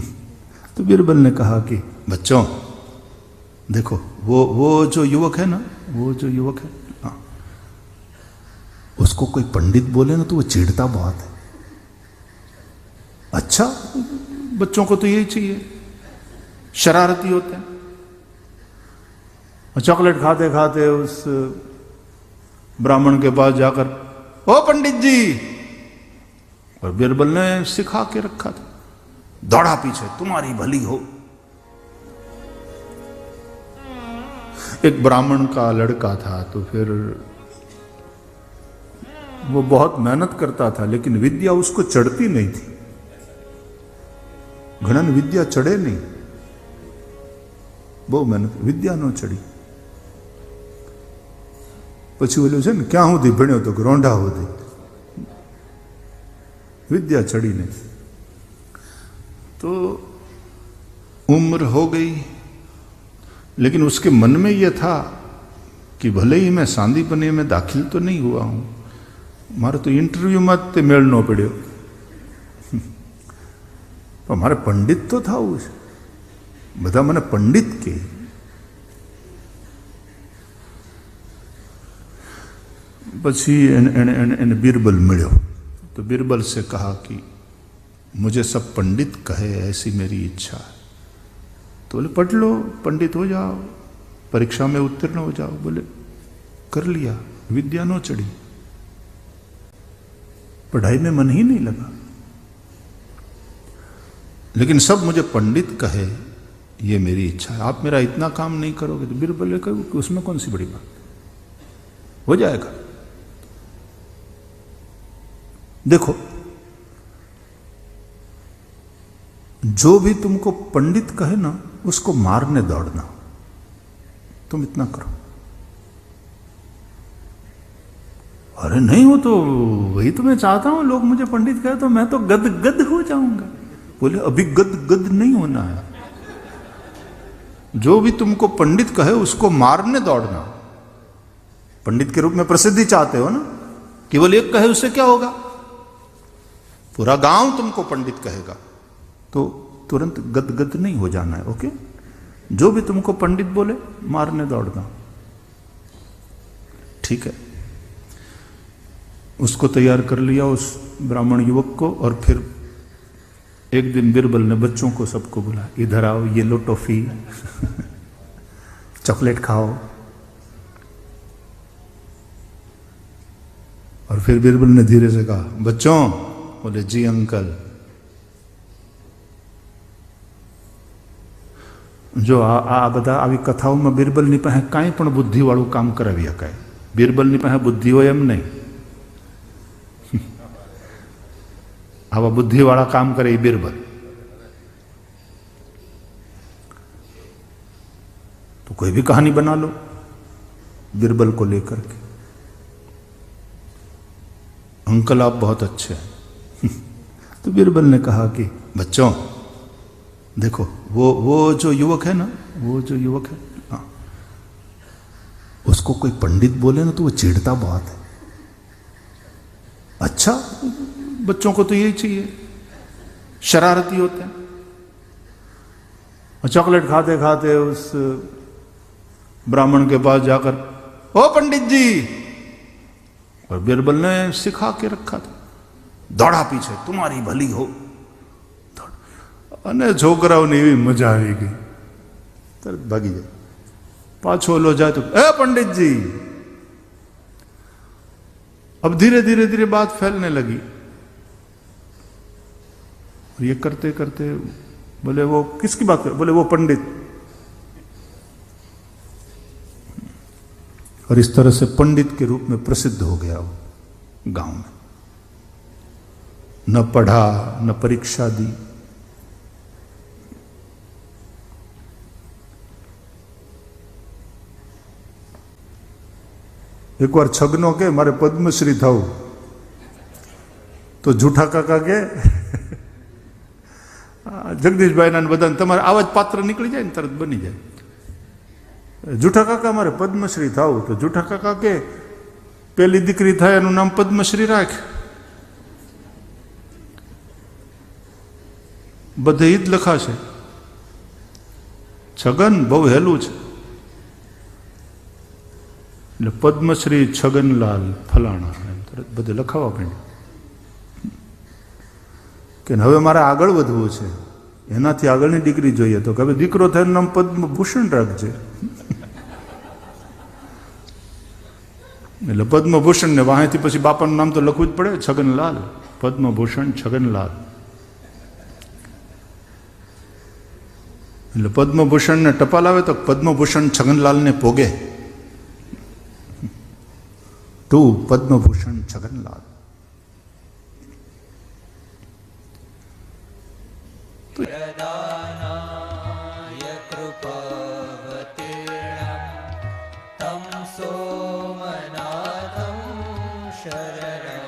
तो बीरबल ने कहा कि, बच्चों, देखो, वो वो जो युवक है ना, वो जो युवक है हाँ उसको कोई पंडित बोले ना तो वो चिढ़ता बहुत है। अच्छा बच्चों को तो यही चाहिए, शरारती होते हैं। और चॉकलेट खाते खाते उस ब्राह्मण के पास जाकर, ओ पंडित जी! और बीरबल ने सिखा के रखा था। दौड़ा पीछे तुम्हारी भली हो एक ब्राह्मण का लड़का था तो फिर वो बहुत मेहनत करता था लेकिन विद्या उसको चढ़ती नहीं थी घणन विद्या चढ़े नहीं બહુ મહેનત વિદ્યા ન ચડી પછી ઓલું છે ને ક્યાં સુધી ભણ્યો તો રોંઢા સુધી विद्या चढ़ी नहीं तो उम्र हो गई लेकिन उसके मन में यह था कि भले ही मैं सांदीपनी में दाखिल तो नहीं हुआ हूं मारे तो इंटरव्यू में ते मेल न पड़ो तो मारे पंडित तो था उस બધા મને પંડિત કે પછી એને એને એને એને बीरबल मिलो तो बीरबल से कहा कि मुझे सब पंडित कहे ऐसी मेरी इच्छा। है तो बोले, पढ़ लो, पंडित हो जाओ, परीक्षा में उत्तीर्ण हो जाओ। बोले, कर लिया, विद्या नो चढ़ी। पढ़ाई में मन ही नहीं लगा। लेकिन सब मुझे पंडित कहे, ये मेरी इच्छा है, आप मेरा इतना काम नहीं करोगे। तो बीरबल ने कहा कि उसमें कौन सी बड़ी बात? हो जाएगा। देखो जो भी तुमको पंडित कहे ना, उसको मारने दौड़ना। तुम इतना करो। अरे नहीं हो तो वही तो मैं चाहता हूँ, लोग मुझे पंडित कहे तो मैं तो गद गद हो जाऊँगा। बोले, अभी गद गद नहीं होना है। जो भी तुमको पंडित कहे, उसको मारने दौड़ना। पंडित के रूप में प्रसिद्धि चाहते हो ना? केवल एक कहे उससे क्या होगा? पूरा गाँव तुमको पंडित कहेगा। तो तुरंत गदगद नहीं हो जाना है, ओके? जो भी तुमको पंडित बोले, मारने दौड़ना। ठीक है? उसको तैयार कर लिया उस ब्राह्मण युवक को और फिर एक दिन बिरबल ने बच्चों को सबको बुला, इधर आओ, ये लो टॉफी, चॉकलेट खाओ। और फिर बिरबल ने धीरे से कहा, बच्चों, बोले, जी अंकल જો આ આ બધા આવી કથાઓમાં બિરબલની પાસે કાંઈ પણ બુદ્ધિવાળું કામ કરાવી શકાય બિરબલની પાસે બુદ્ધિ હોય એમ નહીં આવા બુદ્ધિવાળા કામ કરે એ બિરબલ तो कोई भी कहानी बना लो बिरबल को लेकर के अंकल आप बहुत अच्छे हैं तो बिरबल ने कहा कि बच्चों देखो, वो वो जो युवक है ना, वो जो युवक है हाँ उसको कोई पंडित बोले ना तो वो चिढ़ता बहुत है। अच्छा बच्चों को तो यही चाहिए, शरारती होते हैं। और चॉकलेट खाते खाते उस, ब्राह्मण के पास जाकर, ओ पंडित जी! और बीरबल ने सिखा के रखा था, दौड़ा पीछे, तुम्हारी भली हो। અને છોકરાઓને એવી મજા આવી ગઈ તરત ભાગી જાય પાછો ઓલો જાય તો એ पंडित जी अब धीरे धीरे धीरे बात फैलने लगी और ये करते करते बोले वो किसकी बात कर बोले वो पंडित और इस तरह से पंडित के रूप में प्रसिद्ध हो गया वो गांव में न पढ़ा न परीक्षा दी એકવાર છગનો કે, મારે પદ્મશ્રી થવું તો જૂઠા કાકા કે જગદીશભાઈના બધાને તમારે આવા જ પાત્ર નીકળી જાય ને તરત બની જાય. જૂઠા કાકા, મારે પદ્મશ્રી થવું તો જૂઠા કાકા કે, પેલી દીકરી થાય એનું નામ પદ્મશ્રી રાખ. બધે જ લખાશે. છગન બહુ હેલું છે. એટલે પદ્મશ્રી છગનલાલ ફલાણા એમ તરત બધે લખાવા માંડ્યું. કે હવે મારે આગળ વધવું છે. એનાથી આગળની દીકરી જોઈએ તો કે દીકરો થઈને નામ પદ્મભૂષણ રાખજે. એટલે પદ્મભૂષણ ને વાહેથી પછી બાપાનું નામ તો લખવું જ પડે, છગનલાલ. પદ્મભૂષણ છગનલાલ. એટલે પદ્મભૂષણને ટપાલ આવે તો પદ્મભૂષણ છગનલાલને પોગે. टू पद्म भूषण छगनलाल कृपावतीर्णं तं सोमनाथं शरणम्।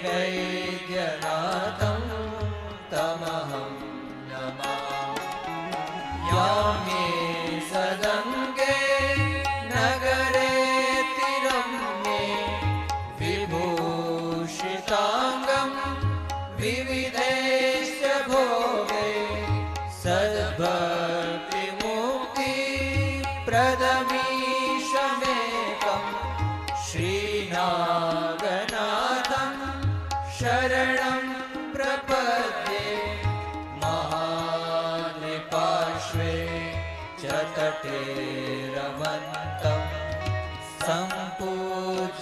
श्रीवैद्यनाथं तमहं नमामि सदङ्गे नगरे तिरम्ये विभूषिताङ्गं विविधेश्च भोगे सद्भक्तिमुक्ति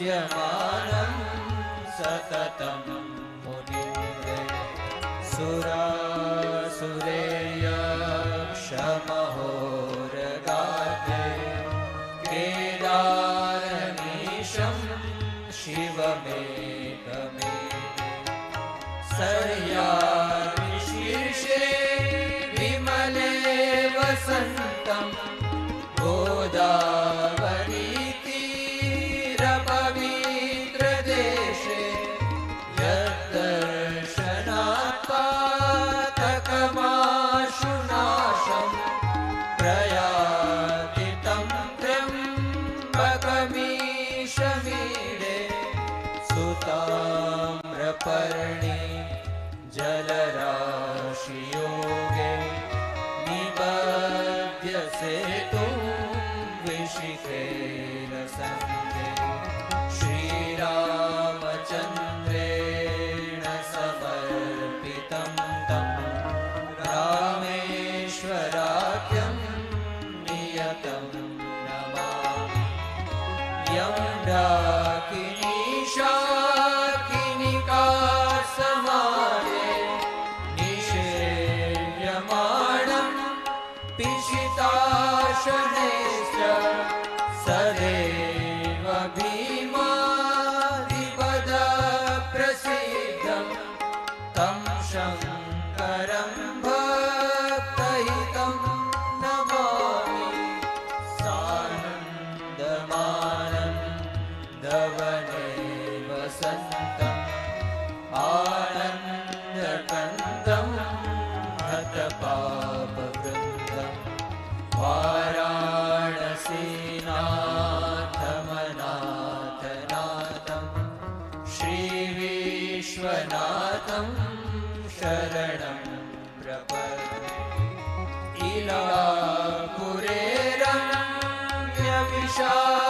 सम्पूज्यमानं सततं मुनिन्दे सुरासुरेयक्षमहोरगाते केदारमीशं शिवमेकमे। सर्याशीर्षे विमले वसन्तं शमीडे सुताम्रपर्णि जलराशियोगे निब्यसेतु यं ारायणसेनाथमनाथनाथं श्रीविश्वनाथं शरणं प्रपद इला व्यविशा